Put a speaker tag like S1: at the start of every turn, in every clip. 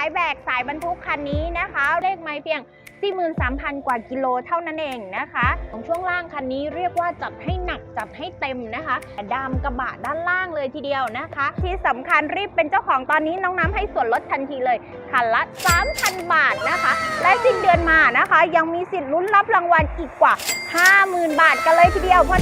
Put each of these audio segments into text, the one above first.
S1: ายแบกสายบรรทุกคันนี้นะคะ เลขไม้เพียง 43,000 กว่ากิโลเท่านั้นเองนะคะของช่วงล่างคันนี้เรียกว่าจัดให้หนักจัดให้เต็มนะคะดามกระบะด้านล่างเลยทีเดียวนะคะ ที่สำคัญรีบเป็นเจ้าของตอนนี้น้องน้ำให้ส่วนลดทันทีเลยคันละ 3,000 บาทนะคะและสิ้นเดือนมานะคะ ยังมีสิทธิ์ลุ้นรับรางวัลอีกกว่า 50,000 บาทกันเลยทีเดียวเพราะ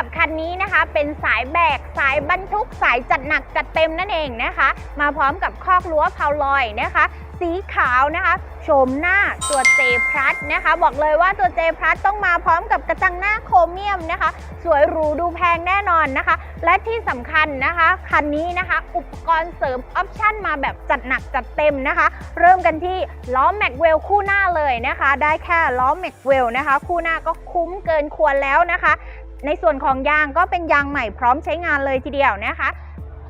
S1: ขับคันนี้นะคะ เป็นสายแบก สายบรรทุก สายจัดหนักจัดเต็มนั่นเองนะคะ มาพร้อมกับคอกรั้วเพาลอยนะคะ สีขาวนะคะโฉมหน้าตัวเจพลัสนะคะ บอกเลยว่าตัวเจพลัสต้องมาพร้อมกับกระจังหน้าโครเมียมนะคะ สวยหรูดูแพงแน่นอนนะคะ และที่สำคัญนะคะคันนี้นะคะ อุปกรณ์เสริมออปชั่นมาแบบจัดหนักจัดเต็มนะคะ เริ่มกันที่ล้อแม็กเวลคู่หน้าเลยนะคะ ได้แค่ล้อแม็กเวลนะคะ คู่หน้าก็คุ้มเกินควรแล้วนะคะ ในส่วนของยางก็เป็นยางใหม่พร้อมใช้งานเลยทีเดียวนะคะ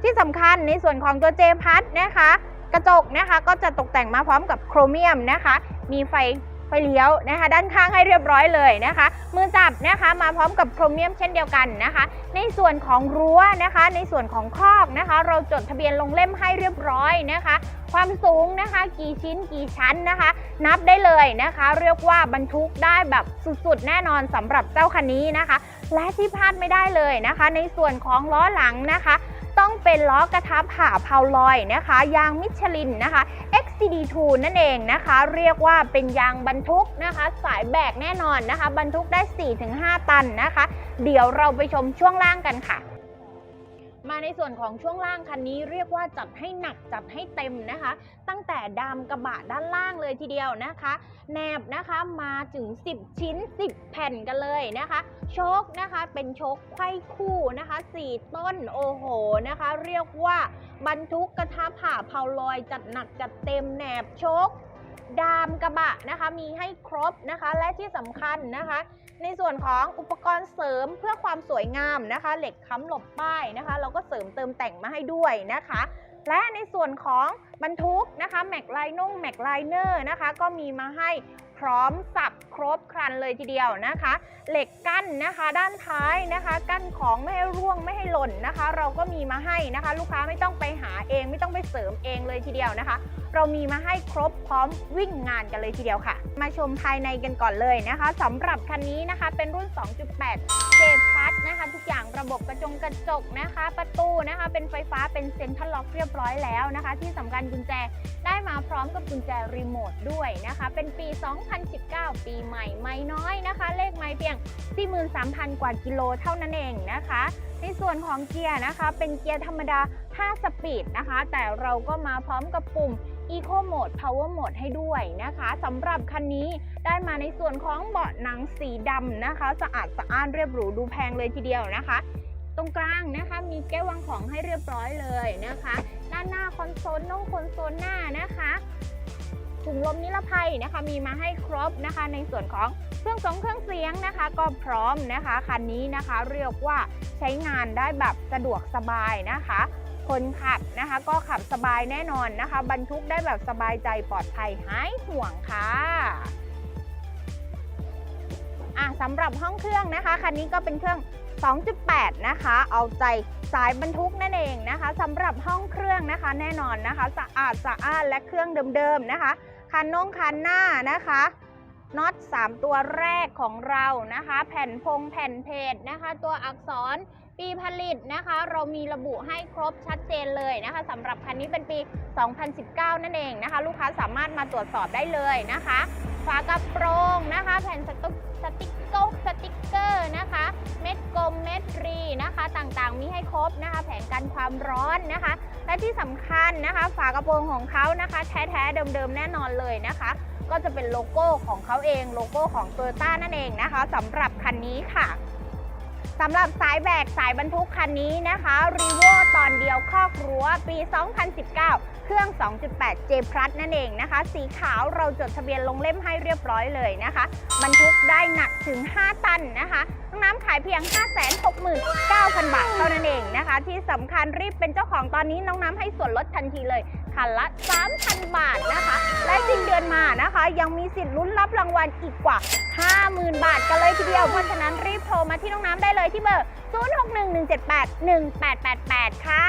S1: ที่สำคัญในส่วนของตัวเจพัทนะคะ กระจกนะคะก็จะตกแต่งมาพร้อมกับโครเมียมนะคะ มีไฟไฟเลี้ยวนะคะ ด้านข้างให้เรียบร้อยเลยนะคะ มือจับนะคะมาพร้อมกับโครเมียมเช่นเดียวกันนะคะ ในส่วนของรั้วนะคะ ในส่วนของคอกนะคะ เราจดทะเบียนลงเล่มให้เรียบร้อยนะคะ ความสูงนะคะ กี่ชิ้นกี่ชั้นนะคะ นับได้เลยนะคะ เรียกว่าบรรทุกได้แบบสุดๆ แน่นอนสำหรับเจ้าคันนี้นะคะ และที่พลาดไม่ได้เลยนะคะ ในส่วนของล้อหลังนะคะ ต้องเป็นล้อกระทะผ่าเพาลอยนะคะ ยางมิชลินนะคะ XCD2 นั่นเองนะคะ เรียกว่าเป็นยางบรรทุกนะคะ สายแบกแน่นอนนะคะ บรรทุกได้ 4-5 ตันนะคะ เดี๋ยวเราไปชมช่วงล่างกันค่ะ มาในส่วนของช่วงล่างคันนี้เรียกว่าจัดให้หนักจัดให้เต็มนะคะ ตั้งแต่ดามกระบะด้านล่างเลยทีเดียวนะคะแหนบนะคะมาถึง 10 ชิ้น 10 แผ่นกันเลยนะคะ โชคนะคะเป็นโชคไขว้คู่นะคะ 4 ต้นโอ้โหนะคะ เรียกว่าบรรทุกกระทะผ่าเผาลอยจัดหนักจัดเต็มแหนบโชค ดามกระบะนะคะ มีให้ครบนะคะ และที่สำคัญนะคะ ในส่วนของอุปกรณ์เสริมเพื่อความสวยงามนะคะ เหล็กค้ำหลบป้ายนะคะ เราก็เสริมเติมแต่งมาให้ด้วยนะคะ และในส่วนของบรรทุกนะคะแม็กไลนุ่งแม็กไลเนอร์นะคะ ก็มีมาให้พร้อมสับครบครันเลยทีเดียวนะคะ เหล็กกั้นนะคะด้านท้ายนะคะ กั้นของไม่ให้ร่วงไม่ให้หล่นนะคะ เราก็มีมาให้นะคะ ลูกค้าไม่ต้องไปหาเอง ไม่ต้องไปเสริมเองเลยทีเดียวนะคะ เรามีมาให้ครบพร้อมวิ่งงานกันเลยทีเดียวค่ะ มาชมภายในกันก่อนเลยนะคะสำหรับคันนี้นะคะเป็นรุ่น 2.8 J Plus นะคะ ทุกอย่างระบบกระจงกระจกนะคะ ประตูนะคะ เป็นไฟฟ้าเป็นเซ็นทรัลล็อกเรียบร้อยแล้วนะคะ ที่สำคัญกุญแจได้มาพร้อมกับกุญแจรีโมทด้วยนะคะ เป็นปี 2019 ปีใหม่ไม่น้อยนะคะ เลขไม่เพียง 43,000 กว่ากิโลเท่านั้นเองนะคะ ในส่วนของเกียร์นะคะ เป็นเกียร์ธรรมดา 5 สปีดนะคะ แต่เราก็มาพร้อมกับปุ่ม Eco Mode Power Mode ให้ด้วยนะคะสำหรับคันนี้ได้มาในส่วนของเบาะหนังสีดำนะคะ สะอาดสะอ้านเรียบหรูดูแพงเลยทีเดียวนะคะ ตรงกลางนะคะมีแก้ววางของให้เรียบร้อยเลยนะคะ ด้านหน้าคอนโซลน่องคอนโซลหน้านะคะ ถุงลมนิรภัยนะคะมีมาให้ครบนะคะ ในส่วนของเครื่องสองเครื่องเสียงนะคะ ก็พร้อมนะคะคันนี้นะคะเรียกว่าใช้งานได้แบบสะดวกสบายนะคะ คนขับนะคะก็ขับสบายแน่นอนนะคะ บรรทุกได้แบบสบายใจปลอดภัยหายห่วงค่ะอะสำหรับห้องเครื่องนะคะคันนี้ก็เป็นเครื่อง 2.8 นะคะ เอาใจสายบรรทุกนั่นเองนะคะสำหรับห้องเครื่องนะคะ แน่นอนนะคะ สะอาดสะอ้านและเครื่องเดิมๆนะคะ คันน่งคันหน้านะคะน็อต3 ตัวแรกของเรานะคะ แผ่นพงแผ่นเพจนะคะ ตัวอักษรปีผลิตนะคะ เรามีระบุให้ครบชัดเจนเลยนะคะสำหรับคันนี้เป็นปี 2019 นั่นเองนะคะ ลูกค้าสามารถมาตรวจสอบได้เลยนะคะ ฝากระโปรงนะคะ แผ่นสติสติกเกอร์สติกเกอร์นะคะ เม็ดกลมเม็ดรีนะคะ ต่างๆ มีให้ครบนะคะ แผงกันความร้อนนะคะ และที่สำคัญนะคะ ฝากระโปรงของเขานะคะ แท้ๆเดิมๆแน่นอนเลยนะคะ ก็จะเป็นโลโก้ของเขาเองโลโก้ของ t o y ยต้านั่นเองนะคะสำหรับคันนี้ค่ะสำหรับสายแบกสายบรรทุกคันนี้นะคะรีโว อนเดียวคอกรั้วปี 2019 เครื่อง 2.8 J Plus นั่นเองนะคะ สีขาวเราจดทะเบียนลงเล่มให้เรียบร้อยเลยนะคะบรรทุกได้หนักถึง 5 ตันนะคะน้องน้ำขายเพียง 569,000 บาทเท่านั้นเองนะคะ ที่สำคัญรีบเป็นเจ้าของตอนนี้น้องน้ำให้ส่วนลดทันทีเลยคันละ 3,000 บาทนะคะ และสิ้นเดือนมานะคะ ยังมีสิทธิ์ลุ้นรับรางวัลอีกกว่า 50,000 บาทกันเลยทีเดียว เพราะฉะนั้นรีบโทรมาที่น้องน้ำได้เลยที่เบอร์ 0611781888 ค่ะ